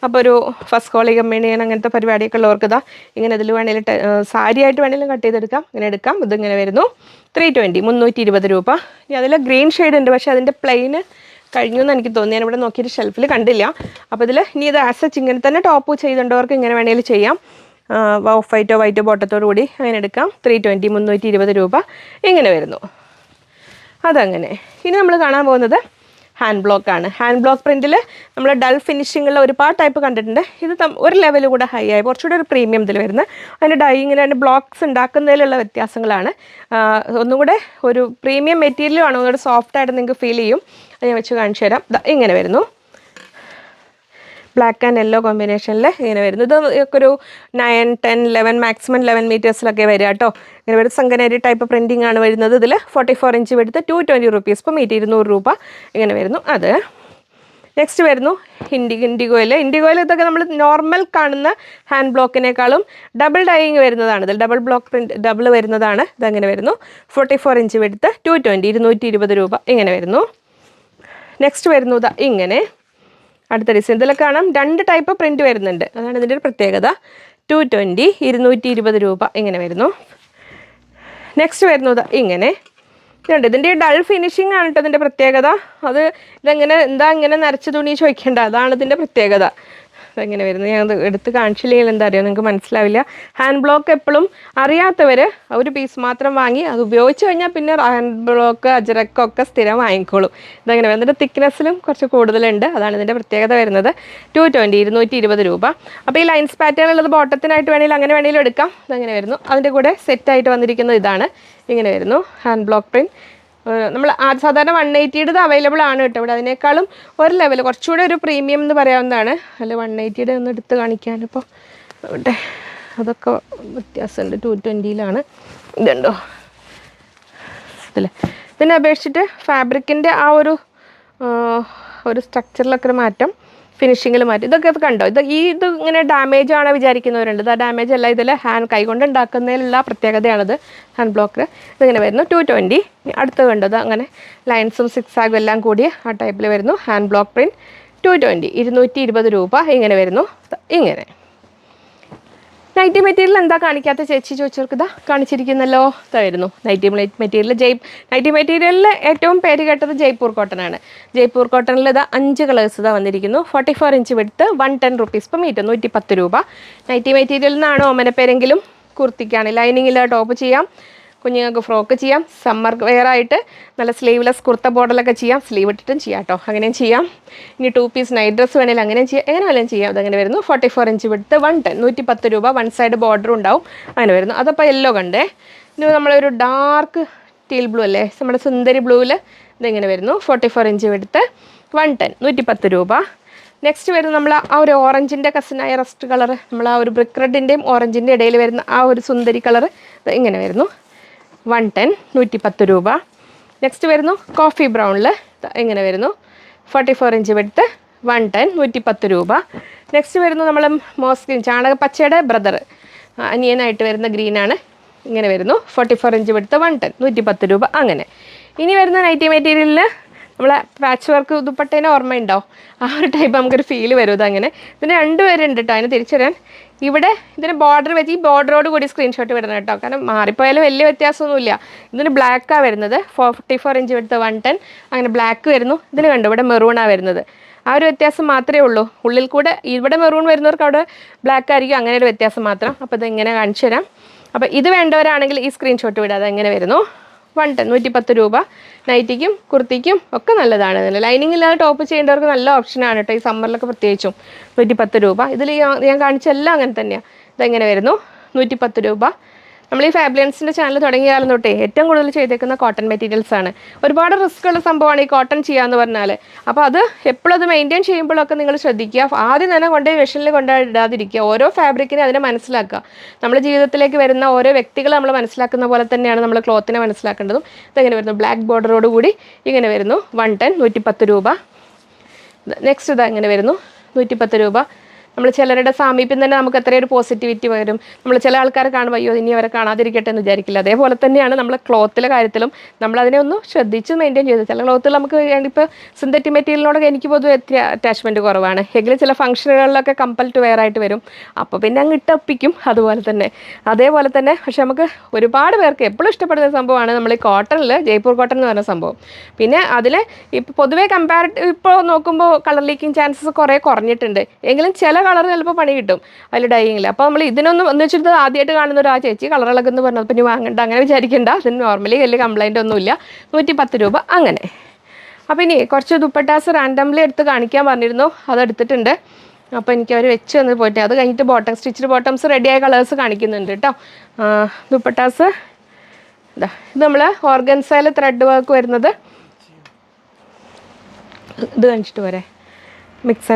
അപ്പോൾ ഒരു ഫസ്റ്റ് കോളി കമ്പനി അങ്ങനത്തെ പരിപാടിയൊക്കെ ഉള്ളവർക്ക് ഇതാ ഇങ്ങനെ ഇതിൽ വേണമെങ്കിൽ സാരി ആയിട്ട് വേണമെങ്കിലും കട്ട് ചെയ്തെടുക്കാം. ഇങ്ങനെ എടുക്കാം. ഇതിങ്ങനെ വരുന്നു. ത്രീ ട്വന്റി മുന്നൂറ്റി ഇരുപത് രൂപ. ഇനി അതിൽ ഗ്രീൻ ഷെയ്ഡ് ഉണ്ട്. പക്ഷേ അതിന്റെ പ്ലെയിന് കഴിഞ്ഞു എന്ന് എനിക്ക് തോന്നി ഞാൻ ഇവിടെ നോക്കിയിട്ട് ഷെൽഫിൽ കണ്ടില്ല. അപ്പോൾ ഇതിൽ ഇനി ഇത് ആസ് സച്ച് ഇങ്ങനെ തന്നെ ടോപ്പ് ചെയ്തുകൊണ്ടവർക്ക് ഇങ്ങനെ വേണമെങ്കിൽ ചെയ്യാം. ഓഫ് വൈറ്റോ വൈറ്റോ ബോട്ടത്തോടു കൂടി അങ്ങനെ എടുക്കാം. ത്രീ ട്വന്റി മുന്നൂറ്റി ഇരുപത് രൂപ. ഇങ്ങനെ വരുന്നു. അതങ്ങനെ. ഇനി നമ്മൾ കാണാൻ പോകുന്നത് ഹാൻഡ് ബ്ലോക്ക് ആണ്. ഹാൻഡ് ബ്ലോക്ക് പ്രിന്റിൽ നമ്മൾ ഡൾ ഫിനിഷിങ്ങുള്ള ഒരുപാട് ടൈപ്പ് കണ്ടിട്ടുണ്ട്. ഇത് ഒരു ലെവൽ കൂടെ ഹൈ ആയി. കുറച്ചുകൂടെ ഒരു പ്രീമിയം ഇതിൽ വരുന്നത്. അതിന്റെ ഡൈയിങ്ങിൽ അതിന്റെ ബ്ലോക്ക്സ് ഉണ്ടാക്കുന്നതിലുള്ള വ്യത്യാസങ്ങളാണ്. ഒന്നുകൂടെ ഒരു പ്രീമിയം മെറ്റീരിയലും ആണ്? ഒന്നുകൂടെ സോഫ്റ്റ് ആയിട്ട് നിങ്ങൾക്ക് ഫീൽ ചെയ്യും. അത് ഞാൻ വെച്ച് കാണിച്ചു തരാം ഇങ്ങനെ വരുന്നു. ബ്ലാക്ക് ആൻഡ് യെല്ലോ കോമ്പിനേഷനിൽ ഇങ്ങനെ വരുന്നു. ഇത് ഒക്കെ ഒരു nine ten eleven maximum eleven മീറ്റേഴ്സിലൊക്കെ വരിക കേട്ടോ. ഇങ്ങനെ ഒരു സംഗനേരി ടൈപ്പ് പ്രിന്റിംഗ് ആണ് വരുന്നത്. ഇതിൽ ഫോർട്ടി ഫോർ ഇഞ്ച് എടുത്ത് ടു ട്വന്റി റുപ്പീസ് ഇപ്പോൾ മീറ്റ് ഇരുന്നൂറ് രൂപ ഇങ്ങനെ വരുന്നു. അത് നെക്സ്റ്റ് വരുന്നു ഇൻഡി ഇൻഡിഗോയിൽ ഇൻഡിഗോയിൽ ഇതൊക്കെ നമ്മൾ നോർമൽ കാണുന്ന ഹാൻഡ് ബ്ലോക്കിനേക്കാളും ഡബിൾ ഡൈയിങ് വരുന്നതാണ്. ഇതിൽ ഡബിൾ ബ്ലോക്ക് പ്രിന്റ് ഡബിൾ വരുന്നതാണ്. ഇതങ്ങനെ വരുന്നു. ഫോർട്ടി ഫോർ ഇഞ്ച് എടുത്ത് ടു ട്വന്റി ഇരുന്നൂറ്റി ഇരുപത് രൂപ ഇങ്ങനെ വരുന്നു. നെക്സ്റ്റ് വരുന്നു ഇതാ ഇങ്ങനെ. അടുത്ത ഡിസൈൻ ഇതിൽ കാണാം. രണ്ട് ടൈപ്പ് പ്രിന്റ് വരുന്നുണ്ട്. അതാണ് ഇതിന്റെ ഒരു പ്രത്യേകത. ടു ട്വന്റി ഇരുന്നൂറ്റി ഇരുപത് രൂപ ഇങ്ങനെ വരുന്നു. നെക്സ്റ്റ് വരുന്നത് ഇങ്ങനെ. ഇതുണ്ട്. ഇതിന്റെ ഡൾ ഫിനിഷിംഗ് ആണ് കേട്ടോ ഇതിന്റെ പ്രത്യേകത. അത് ഇതെങ്ങനെ എന്താ ഇങ്ങനെ നരച്ച തുണി ചോദിക്കേണ്ട. അതാണ് ഇതിന്റെ പ്രത്യേകത. എങ്ങനെ വരുന്നത്? ഞാൻ എടുത്ത് കാണിച്ചില്ലെങ്കിൽ എന്താ അറിയാം? നിങ്ങൾക്ക് മനസ്സിലാവില്ല. ഹാൻഡ് ബ്ലോക്ക് എപ്പോഴും അറിയാത്തവർ ഒരു പീസ് മാത്രം വാങ്ങി അത് ഉപയോഗിച്ച് കഴിഞ്ഞാൽ പിന്നെ ഹാൻഡ് ബ്ലോക്ക് അജരക്കൊക്കെ സ്ഥിരം വാങ്ങിക്കോളും. ഇതങ്ങനെ വരുന്നത്? തിക്നെസ്സിലും കുറച്ച് കൂടുതലുണ്ട്. അതാണ് ഇതിന്റെ പ്രത്യേകത വരുന്നത്. ടു ട്വന്റി ഇരുന്നൂറ്റി ഇരുപത് രൂപ. അപ്പോൾ ഈ ലൈൻസ് പാറ്റേൺ ഉള്ളത് ബോട്ടത്തിനായിട്ട് വേണമെങ്കിൽ അങ്ങനെ വേണമെങ്കിലും എടുക്കാം. ഇതങ്ങനെ വരുന്നു? അതിന്റെ കൂടെ സെറ്റായിട്ട് വന്നിരിക്കുന്നത് ഇതാണ്. ഇങ്ങനെ വരുന്നു. ഹാൻഡ് ബ്ലോക്ക് പ്രിന്റ് നമ്മൾ സാധാരണ വൺ എയ്റ്റിയുടെ അവൈലബിൾ ആണ് കേട്ടോ. ഇവിടെ അതിനേക്കാളും ഒരു ലെവൽ കുറച്ചുകൂടെ ഒരു പ്രീമിയം എന്ന് പറയാവുന്നതാണ്. അല്ല വൺ എയ്റ്റിയുടെ ഒന്ന് എടുത്ത് കാണിക്കാനിപ്പോൾ ഇവിടെ അതൊക്കെ വ്യത്യാസമുണ്ട്. ടു ട്വന്റിയിലാണ് ഇതുണ്ടോ? ഇതിൽ ഇതിനെ അപേക്ഷിച്ചിട്ട് ഫാബ്രിക്കിന്റെ ആ ഒരു ഒരു സ്ട്രക്ചറിലൊക്കെ ഒരു മാറ്റം. ഫിനിഷിങ്ങിൽ മാറ്റി. ഇതൊക്കെ ഇത് കണ്ടോ? ഇത് ഈ ഇത് ഇങ്ങനെ ഡാമേജ് ആണ് വിചാരിക്കുന്നവരുണ്ട്. ഇത് ഡാമേജ് അല്ല ഇതിൽ ഹാൻഡ് കൈകൊണ്ട് ഉണ്ടാക്കുന്നതിലുള്ള പ്രത്യേകതയാണത് ഹാൻഡ് ബ്ലോക്കർ ഇതിങ്ങനെ വരുന്നു. ടു ട്വന്റി അടുത്ത് കണ്ടത് അങ്ങനെ ലൈൻസും സിക്സ് ആഗും എല്ലാം കൂടി ആ ടൈപ്പിൽ വരുന്നു. Hand block print two twenty ഇരുന്നൂറ്റി ഇരുപത് രൂപ ഇങ്ങനെ വരുന്നു. ഇങ്ങനെ. നൈറ്റി മെറ്റീരിയൽ എന്താ കാണിക്കാത്ത ചേച്ചി ചോദിച്ചവർക്ക് കാണിച്ചിരിക്കുന്നല്ലോ ഇതായിരുന്നു. നൈറ്റി മെറ്റീരിയൽ ജയ് നൈറ്റി മെറ്റീരിയലിൽ ഏറ്റവും പേര് കേട്ടത് ജയ്പൂർ കോട്ടൺ ആണ്. ജയ്പൂർ കോട്ടണിൽ ഇതാ അഞ്ച് കളേഴ്സ് ഇതാ വന്നിരിക്കുന്നു. ഫോർട്ടി ഫോർ ഇഞ്ച് വിടുത്ത് one ten rupees per metre നൂറ്റി പത്ത് രൂപ നൈറ്റി മെറ്റീരിയലിൽ നിന്നാണ് ഓമനപ്പേരെങ്കിലും കുർത്തിക്കാണ്. ലൈനിങ്ങിൽ ടോപ്പ് ചെയ്യാം. കുഞ്ഞുങ്ങൾക്ക് ഫ്രോക്ക് ചെയ്യാം സമ്മർ വെയർ ആയിട്ട് നല്ല സ്ലീവ്ലെസ് കുർത്ത ബോർഡലൊക്കെ ചെയ്യാം സ്ലീവ് ഇട്ടിട്ടും ചെയ്യാം കേട്ടോ അങ്ങനെയും ചെയ്യാം. ഇനി ടു പീസ് നൈറ്റ് ഡ്രസ്സ് വേണമെങ്കിൽ അങ്ങനെയും ചെയ്യാം. എങ്ങനെ വേണമെങ്കിലും ചെയ്യാം. അതങ്ങനെ വരുന്നു? ഫോർട്ടി ഫോർ ഇഞ്ച് വിടുത്ത് വൺ ടെൻ നൂറ്റി പത്ത് രൂപ വൺ സൈഡ് ബോർഡർ ഉണ്ടാവും. അങ്ങനെ വരുന്നു. അതപ്പോൾ യെല്ലോ കണ്ടേ. ഇനി നമ്മളൊരു ഡാർക്ക് ടീൽ ബ്ലൂ അല്ലേ? നമ്മുടെ സുന്ദരി ബ്ലൂവിൽ ഇതിങ്ങനെ വരുന്നു? ഫോർട്ടി ഫോർ ഇഞ്ച് വിടുത്ത് വൺ ടെൻ നൂറ്റി പത്ത് രൂപ. നെക്സ്റ്റ് വരുന്നത് നമ്മൾ ആ ഒരു ഓറഞ്ചിന്റെ കസിനായ റസ്റ്റ് കളർ നമ്മൾ ആ ഒരു ബ്രിക്ക് റെഡിന്റെയും ഓറഞ്ചിന്റെ ഇടയിൽ വരുന്ന ആ ഒരു സുന്ദരി കളർ ഇങ്ങനെ വരുന്നു? വൺ ടെൻ നൂറ്റി പത്ത് രൂപ. നെക്സ്റ്റ് വരുന്നു കോഫി ബ്രൗണിൽ എങ്ങനെ വരുന്നു? ഫോർട്ടി ഫോർ ഇഞ്ച് വെടുത്ത് വൺ ടെൻ നൂറ്റി പത്ത് രൂപ. നെക്സ്റ്റ് വരുന്നു നമ്മൾ മോസ്കിൻ ചാണക പച്ചയുടെ ബ്രദർ അനിയനായിട്ട് വരുന്ന ഗ്രീനാണ്. ഇങ്ങനെ വരുന്നു ഫോർട്ടി ഫോർ ഇഞ്ച് വെടുത്ത് വൺ ടെൻ നൂറ്റി പത്ത് രൂപ അങ്ങനെ. ഇനി വരുന്ന നൈറ്റി മെറ്റീരിയലിൽ നമ്മളെ പാച്ച് വർക്ക് ദുപ്പട്ടേനെ ഓർമ്മയുണ്ടോ? ആ ഒരു ടൈപ്പ് നമുക്കൊരു ഫീൽ വരും അങ്ങനെ പിന്നെ രണ്ട് പേരുണ്ട് കേട്ടോ അതിന് തിരിച്ചറിയാൻ. ഇവിടെ ഇതിന് ബോർഡർ വെച്ച് ഈ ബോർഡറോട് കൂടി സ്ക്രീൻഷോട്ട് വിടണം കേട്ടോ. കാരണം മാറിപ്പോയാലും വലിയ വ്യത്യാസമൊന്നുമില്ല. ഇതിന് ബ്ലാക്കാണ് വരുന്നത്. ഫോർട്ടി ഫോർ ഇഞ്ച് എടുത്ത് വൺ ടെൻ അങ്ങനെ ബ്ലാക്ക് വരുന്നു. ഇതിന് കണ്ടു ഇവിടെ മെറൂണാണ് വരുന്നത്. ആ ഒരു വ്യത്യാസം മാത്രമേ ഉള്ളൂ. ഉള്ളിൽ കൂടെ ഇവിടെ മെറൂൺ വരുന്നവർക്ക് അവിടെ ബ്ലാക്ക് ആയിരിക്കും. അങ്ങനെ ഒരു വ്യത്യാസം മാത്രം. അപ്പോൾ ഇത് ഇങ്ങനെ കാണിച്ചു തരാം അപ്പോൾ ഇത് വേണ്ടവരാണെങ്കിൽ ഈ സ്ക്രീൻഷോട്ട് വിടാതെ എങ്ങനെ വരുന്നു? വൺ ടെൻ നൂറ്റി പത്ത് രൂപ. നൈറ്റിക്കും കുർത്തിക്കും ഒക്കെ നല്ലതാണ്. ഇതിൽ ലൈനിങ് ഇല്ലാതെ ടോപ്പ് ചെയ്യേണ്ടവർക്ക് നല്ല ഓപ്ഷനാണ് കേട്ടോ ഈ സമ്മറിലൊക്കെ പ്രത്യേകിച്ചും. നൂറ്റി പത്ത് രൂപ ഇതിൽ ഞാൻ കാണിച്ച എല്ലാം അങ്ങനെ തന്നെയാണ് ഇതെങ്ങനെ വരുന്നു? നൂറ്റി പത്ത് രൂപ. നമ്മൾ ഈ ഫാബ്ലിയൻസിന്റെ ചാനൽ തുടങ്ങിയ കാലം തൊട്ടേ ഏറ്റവും കൂടുതൽ ചെയ്തേക്കുന്ന കോട്ടൺ മെറ്റീരിയൽസ് ആണ്. ഒരുപാട് റിസ്ക് ഉള്ള സംഭവമാണ് ഈ കോട്ടൺ ചെയ്യാന്ന് പറഞ്ഞാൽ അപ്പോൾ അത് എപ്പോഴും അത് മെയിന്റെയിൻ ചെയ്യുമ്പോഴൊക്കെ നിങ്ങൾ ശ്രദ്ധിക്കുക. ആദ്യം തന്നെ കൊണ്ടുപോയി മെഷീനിൽ കൊണ്ടിടാതിരിക്കുക ഓരോ ഫാബ്രിക്കിനെ അതിനെ മനസ്സിലാക്കുക. നമ്മുടെ ജീവിതത്തിലേക്ക് വരുന്ന ഓരോ വ്യക്തികൾ നമ്മൾ മനസ്സിലാക്കുന്ന പോലെ തന്നെയാണ് നമ്മൾ ക്ലോത്തിനെ മനസ്സിലാക്കേണ്ടതും. ഇതെങ്ങനെ വരുന്നു? ബ്ലാക്ക് ബോർഡറോട് കൂടി ഇങ്ങനെ വരുന്നു. വൺ ടെൻ നൂറ്റി പത്ത് രൂപ. നെക്സ്റ്റ് ഇത് ഇങ്ങനെ വരുന്നു. നൂറ്റിപ്പത്ത് രൂപ. നമ്മൾ ചിലരുടെ സാമീപ്യം തന്നെ നമുക്ക് എത്രയൊരു പോസിറ്റിവിറ്റി വരും. നമ്മൾ ചില ആൾക്കാരെ കാണുമ്പോൾ അയ്യോ ഇനി അവരെ കാണാതിരിക്കട്ടെ എന്ന് വിചാരിക്കില്ല. അതേപോലെ തന്നെയാണ് നമ്മൾ ക്ലോത്തിലെ കാര്യത്തിലും നമ്മൾ അതിനെ ഒന്ന് ശ്രദ്ധിച്ച് മെയിന്റെയിൻ ചെയ്ത്. ചില ക്ലോത്തിൽ നമുക്ക് ഇപ്പോൾ സിന്തറ്റിക് മെറ്റീരിയലിനോട് എനിക്ക് പൊതുവെ അറ്റാച്ച്മെന്റ് കുറവാണ്. എങ്കിലും ചില ഫംഗ്ഷനുകളിലൊക്കെ കമ്പൽ ടു വെയർ ആയിട്ട് വരും. അപ്പോൾ പിന്നെ അങ്ങ് ഇട്ടപ്പിക്കും അതുപോലെ തന്നെ. അതേപോലെ തന്നെ പക്ഷെ നമുക്ക് ഒരുപാട് പേർക്ക് എപ്പോഴും ഇഷ്ടപ്പെടുന്ന സംഭവമാണ് നമ്മൾ ഈ കോട്ടണിൽ ജയ്പൂർ കോട്ടൺ എന്ന് പറയുന്ന സംഭവം. പിന്നെ അതിൽ ഇപ്പോൾ പൊതുവേ കമ്പാരിറ്റീവ് ഇപ്പോൾ നോക്കുമ്പോൾ കളർ ലീക്കിംഗ് ചാൻസസ് കുറേ കുറഞ്ഞിട്ടുണ്ട്. എങ്കിലും ചില കളർ ചിലപ്പോൾ പണി കിട്ടും. അതിൽ ഡൈയിങ്ങിൽ അപ്പോൾ നമ്മൾ ഇതിനൊന്നും എന്ന് വെച്ചിട്ട് ആദ്യമായിട്ട് കാണുന്ന ഒരു ആ ചേച്ചി കളർ എന്ന് പറഞ്ഞത് പിന്നെ വാങ്ങണ്ട അങ്ങനെ വിചാരിക്കണ്ട. അതിന് നോർമലി വലിയ കംപ്ലൈന്റ് ഒന്നുമില്ല. നൂറ്റി പത്ത് രൂപ അങ്ങനെ. അപ്പോൾ ഇനി കുറച്ച് ദുപ്പട്ടാസ് റാൻഡംലി എടുത്ത് കാണിക്കാൻ പറഞ്ഞിരുന്നു. അതെടുത്തിട്ടുണ്ട് അപ്പോൾ എനിക്ക് അവർ വെച്ച് തന്നു പോയിട്ട് അത് കഴിഞ്ഞിട്ട് ബോട്ടം സ്റ്റിച്ചിഡ് ബോട്ടംസ് റെഡിയായ കളേഴ്സ് കാണിക്കുന്നുണ്ട് കേട്ടോ ദുപ്പട്ടാസ്. ഇതാ ഇത് നമ്മൾ ഓർഗൻസയിൽ ത്രെഡ് വർക്ക് വരുന്നത്. ഇത് കാണിച്ചിട്ട് പോരെ. മിക്സ്